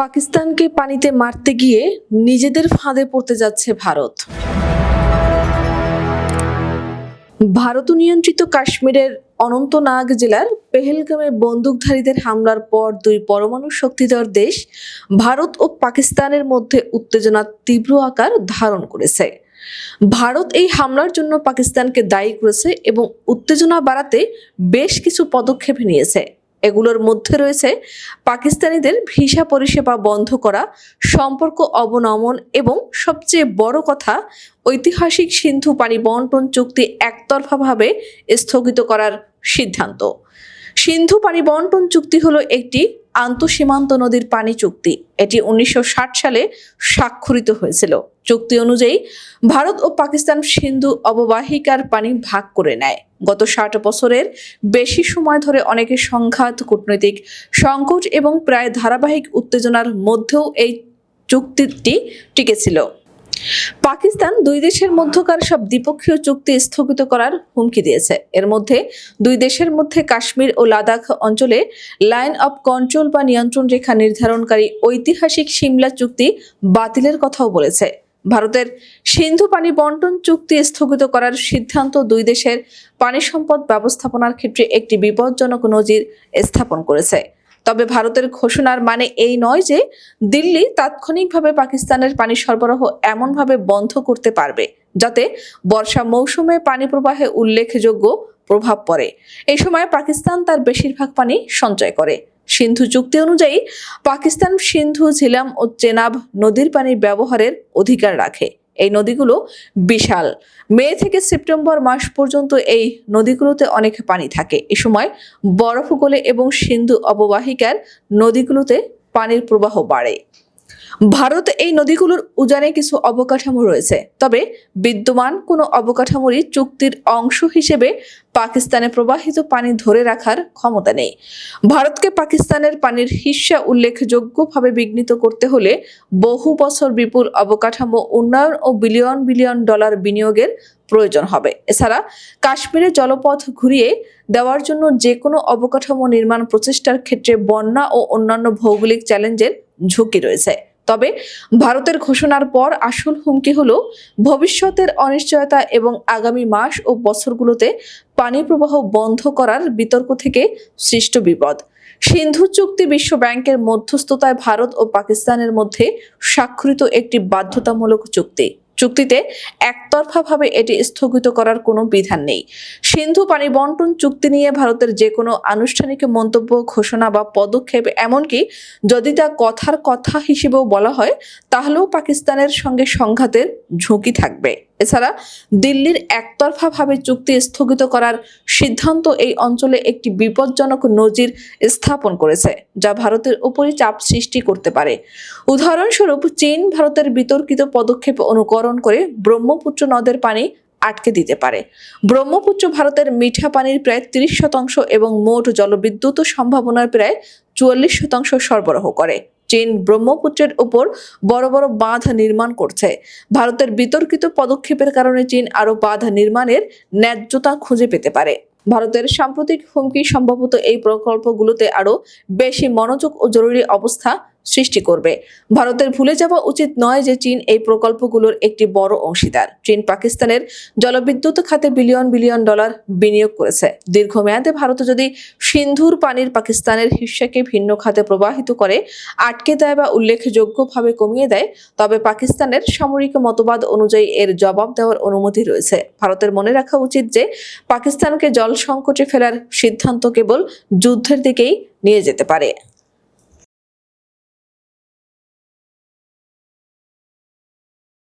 পাকিস্তানকে পানিতে মারতে গিয়ে নিজেদের ফাঁদে পড়তে যাচ্ছে ভারত। ভারত নিয়ন্ত্রিত কাশ্মীরের অনন্তনাগ জেলার পেহেলগামে বন্দুকধারীদের হামলার পর দুই পরমাণু শক্তিধর দেশ ভারত ও পাকিস্তানের মধ্যে উত্তেজনা তীব্র আকার ধারণ করেছে। ভারত এই হামলার জন্য পাকিস্তানকে দায়ী করেছে এবং উত্তেজনা বাড়াতে বেশ কিছু পদক্ষেপ নিয়েছে। এগুলোর মধ্যে রয়েছে পাকিস্তানিদের ভিসা পরিষেবা বন্ধ করা, সম্পর্ক অবনমন এবং সবচেয়ে বড় কথা, ঐতিহাসিক সিন্ধু পানি বন্টন চুক্তি একতরফাভাবে স্থগিত করার সিদ্ধান্ত। সিন্ধু পানি বন্টন চুক্তি হলো একটি আন্তঃসীমান্ত নদীর পানি চুক্তি। এটি উনিশশো ষাট সালে স্বাক্ষরিত হয়েছিল। চুক্তি অনুযায়ী ভারত ও পাকিস্তান সিন্ধু অববাহিকার পানি ভাগ করে নেয়। গত ষাট বছরের বেশি সময় ধরে অনেকে সংঘাত, কূটনৈতিক সংকট এবং প্রায় ধারাবাহিক উত্তেজনার মধ্যেও এই চুক্তিটি টিকেছিল পাকিস্তান দুই দেশের মধ্যকার সব দ্বিপক্ষীয় চুক্তি স্থগিত করার হুমকি দিয়েছে। এর মধ্যে দুই দেশের মধ্যে কাশ্মীর ও লাদাখ অঞ্চলে লাইন অফ কন্ট্রোল বা নিয়ন্ত্রণ রেখা নির্ধারণকারী ঐতিহাসিক সিমলা চুক্তি বাতিলের কথাও বলেছে। ভারতের সিন্ধু পানি বন্টন চুক্তি স্থগিত করার সিদ্ধান্ত দুই দেশের পানি সম্পদ ব্যবস্থাপনার ক্ষেত্রে একটি বিপজ্জনক নজির স্থাপন করেছে। তবে ভারতের ঘোষণার মানে এই নয় যে দিল্লি তাৎক্ষণিকভাবে পাকিস্তানের পানি সরবরাহ এমনভাবে বন্ধ করতে পারবে, যাতে বর্ষা মৌসুমে পানি প্রবাহে উল্লেখযোগ্য প্রভাব পড়ে। এই সময় পাকিস্তান তার বেশিরভাগ পানি সঞ্চয় করে। সিন্ধু চুক্তি অনুযায়ী পাকিস্তান সিন্ধু, ঝিলাম ও চেনাব নদীর পানি ব্যবহারের অধিকার রাখে। এই নদীগুলো বিশাল। মে থেকে সেপ্টেম্বর মাস পর্যন্ত এই নদীগুলোতে অনেক পানি থাকে। এ সময় বরফ গলে এবং সিন্ধু অববাহিকার নদীগুলোতে পানির প্রবাহ বাড়ে। ভারত এই নদীগুলোর উজানে কিছু অবকাঠামো রয়েছে। তবে বিদ্যমান কোনো অবকাঠামোরই চুক্তির অংশ হিসেবে পাকিস্তানে প্রবাহিত পানি ধরে রাখার ক্ষমতা নেই। ভারতকে পাকিস্তানের পানির হিস্সা উল্লেখযোগ্যভাবে বিঘ্নিত করতে হলে বহু বছর বিপুল অবকাঠামো, উন্নয়ন ও বিলিয়ন বিলিয়ন ডলার বিনিয়োগের প্রয়োজন হবে। এছাড়া কাশ্মীরে জলপথ ঘুরিয়ে দেওয়ার জন্য যে কোনো অবকাঠামো নির্মাণ প্রচেষ্টার ক্ষেত্রে বন্যা ও অন্যান্য ভৌগোলিক চ্যালেঞ্জের ঝুঁকি রয়েছে। তবে ভারতের ঘোষণার পর আসল হুমকি হল ভবিষ্যতের অনিশ্চয়তা এবং আগামী মাস ও বছরগুলোতে পানি প্রবাহ বন্ধ করার বিতর্ক থেকে সৃষ্ট বিপদ। সিন্ধু চুক্তি বিশ্ব ব্যাংকের মধ্যস্থতায় ভারত ও পাকিস্তানের মধ্যে স্বাক্ষরিত একটি বাধ্যতামূলক চুক্তি। চুক্তিতে একতরফাভাবে এটি স্থগিত করার কোনো বিধান নেই। সিন্ধু পানি বন্টন চুক্তি নিয়ে ভারতের যে কোনো আনুষ্ঠানিক মন্তব্য, ঘোষণা বা পদক্ষেপ এমনকি যদি তা কথার কথা হিসেবেও বলা হয়, তাহলেও পাকিস্তানের সঙ্গে সংঘাতের ঝুঁকি থাকবে। এছাড়া দিল্লির একতরফাভাবে চুক্তি স্থগিত করার সিদ্ধান্ত এই অঞ্চলে একটি বিপজ্জনক নজির স্থাপন করেছে, যা ভারতের উপরই চাপ সৃষ্টি করতে পারে। উদাহরণস্বরূপ, চীন ভারতের বিতর্কিত পদক্ষেপ অনুকরণ করে ব্রহ্মপুত্র নদের পানি আটকে দিতে পারে। ব্রহ্মপুত্র ভারতের মিঠা পানির প্রায় তিরিশ শতাংশ এবং মোট জলবিদ্যুৎ সম্ভাবনার প্রায় চুয়াল্লিশ শতাংশ সরবরাহ করে। চীন ব্রহ্মপুত্রের উপর বড় বড় বাঁধ নির্মাণ করছে। ভারতের বিতর্কিত পদক্ষেপের কারণে চীন আরও বাঁধ নির্মাণের ন্যায্যতা খুঁজে পেতে পারে। ভারতের সাম্প্রতিক হুমকি সম্ভবত এই প্রকল্পগুলোতে আরও বেশি মনোযোগ ও জরুরি অবস্থা সৃষ্টি করবে। ভারতের ভুলে যাওয়া উচিত নয় যে চীন এই প্রকল্পগুলোর একটি বড় অংশীদার। চীন পাকিস্তানের জলবিদ্যুৎ খাতে বিলিয়ন বিলিয়ন ডলার বিনিয়োগ করেছে। দীর্ঘমেয়াদে ভারত যদি সিন্ধুর পানির পাকিস্তানের হিস্সাকে ভিন্ন খাতে প্রবাহিত করে, আটকে দেয় বা উল্লেখযোগ্যভাবে কমিয়ে দেয়, তবে পাকিস্তানের সামরিক মতবাদ অনুযায়ী এর জবাব দেওয়ার অনুমতি রয়েছে। ভারতের মনে রাখা উচিত যে পাকিস্তানকে জল সংকটে ফেলার সিদ্ধান্ত কেবল যুদ্ধের দিকেই নিয়ে যেতে পারে।